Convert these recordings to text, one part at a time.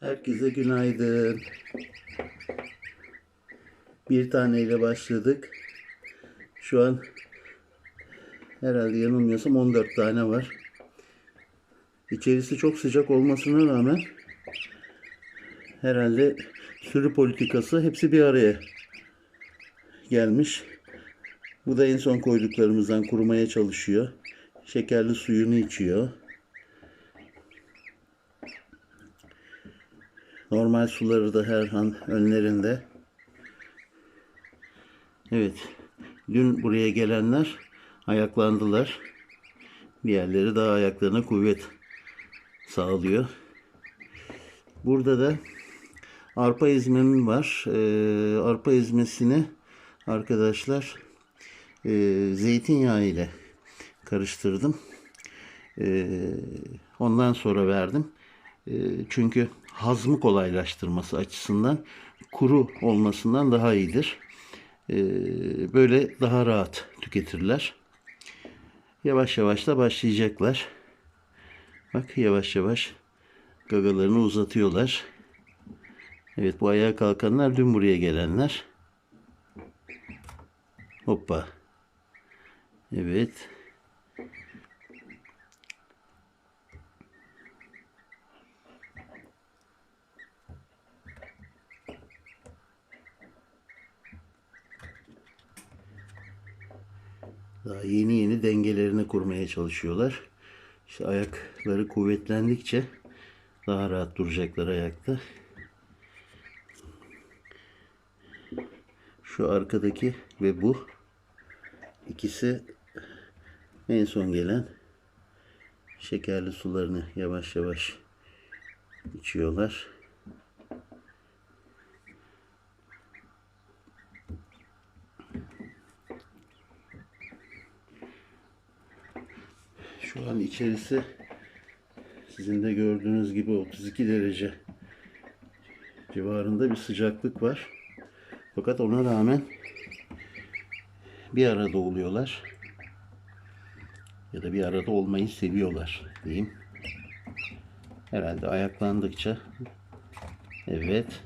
Herkese günaydın. Bir taneyle başladık. Şu an herhalde yanılmıyorsam 14 tane var. İçerisi çok sıcak olmasına rağmen herhalde sürü politikası hepsi bir araya gelmiş. Bu da en son koyduklarımızdan kurumaya çalışıyor. Şekerli suyunu içiyor. Normal suları da her an önlerinde. Evet. Dün buraya gelenler ayaklandılar. Diğerleri daha ayaklarına kuvvet sağlıyor. Burada da arpa ezmem var. Ee, arpa ezmesini arkadaşlar e, zeytinyağı ile karıştırdım. Ee, ondan sonra verdim. Ee, çünkü hazmı kolaylaştırması açısından kuru olmasından daha iyidir. Ee, böyle daha rahat tüketirler. Yavaş yavaş da başlayacaklar. Bak yavaş yavaş gagalarını uzatıyorlar. Evet bu ayağa kalkanlar dün buraya gelenler. Hoppa. Evet. Daha yeni yeni dengelerini kurmaya çalışıyorlar. İşte ayakları kuvvetlendikçe daha rahat duracaklar ayakta. Şu arkadaki ve bu ikisi en son gelen şekerli sularını yavaş yavaş içiyorlar. Şu an içerisi sizin de gördüğünüz gibi 32 derece civarında bir sıcaklık var. Fakat ona rağmen bir arada oluyorlar. Ya da bir arada olmayı seviyorlar diyeyim. Herhalde ayaklandıkça evet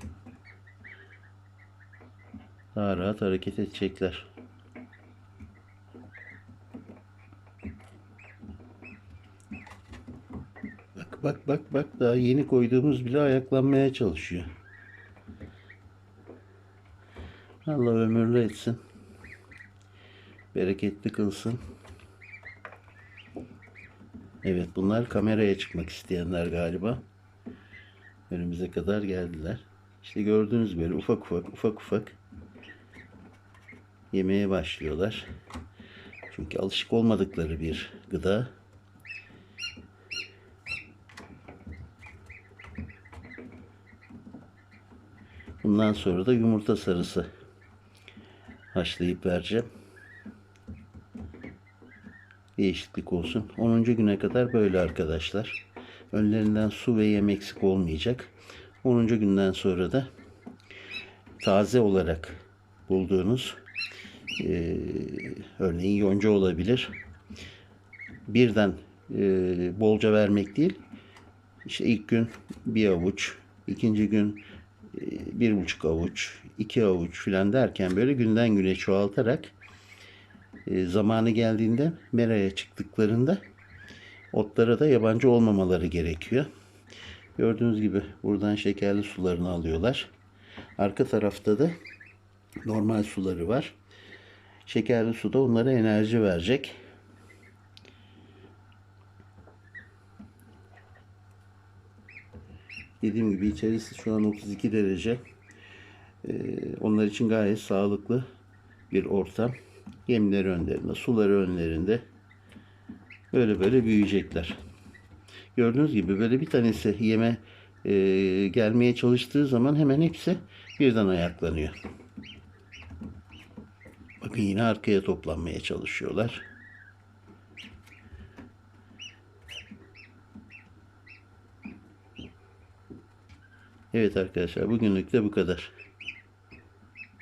daha rahat hareket edecekler. Bak bak bak daha yeni koyduğumuz bile ayaklanmaya çalışıyor. Allah ömürlü etsin. Bereketli kılsın. Evet bunlar kameraya çıkmak isteyenler galiba. Önümüze kadar geldiler. İşte gördüğünüz böyle ufak ufak ufak ufak yemeye başlıyorlar. Çünkü alışık olmadıkları bir gıda. Bundan sonra da yumurta sarısı haşlayıp vereceğim. Değişiklik olsun. 10. güne kadar böyle arkadaşlar. Önlerinden su ve yem eksik olmayacak. 10. günden sonra da taze olarak bulduğunuz e, örneğin yonca olabilir. Birden e, bolca vermek değil. İşte ilk gün bir avuç, ikinci gün bir buçuk avuç, iki avuç filan derken böyle günden güne çoğaltarak e, zamanı geldiğinde meraya çıktıklarında otlara da yabancı olmamaları gerekiyor. Gördüğünüz gibi buradan şekerli sularını alıyorlar. Arka tarafta da normal suları var. Şekerli su da onlara enerji verecek. Dediğim gibi içerisi şu an 32 derece. Ee, onlar için gayet sağlıklı bir ortam. Yemleri önlerinde, suları önlerinde. Böyle böyle büyüyecekler. Gördüğünüz gibi böyle bir tanesi yeme e, gelmeye çalıştığı zaman hemen hepsi birden ayaklanıyor. Bakın yine arkaya toplanmaya çalışıyorlar. Evet arkadaşlar bugünlük de bu kadar.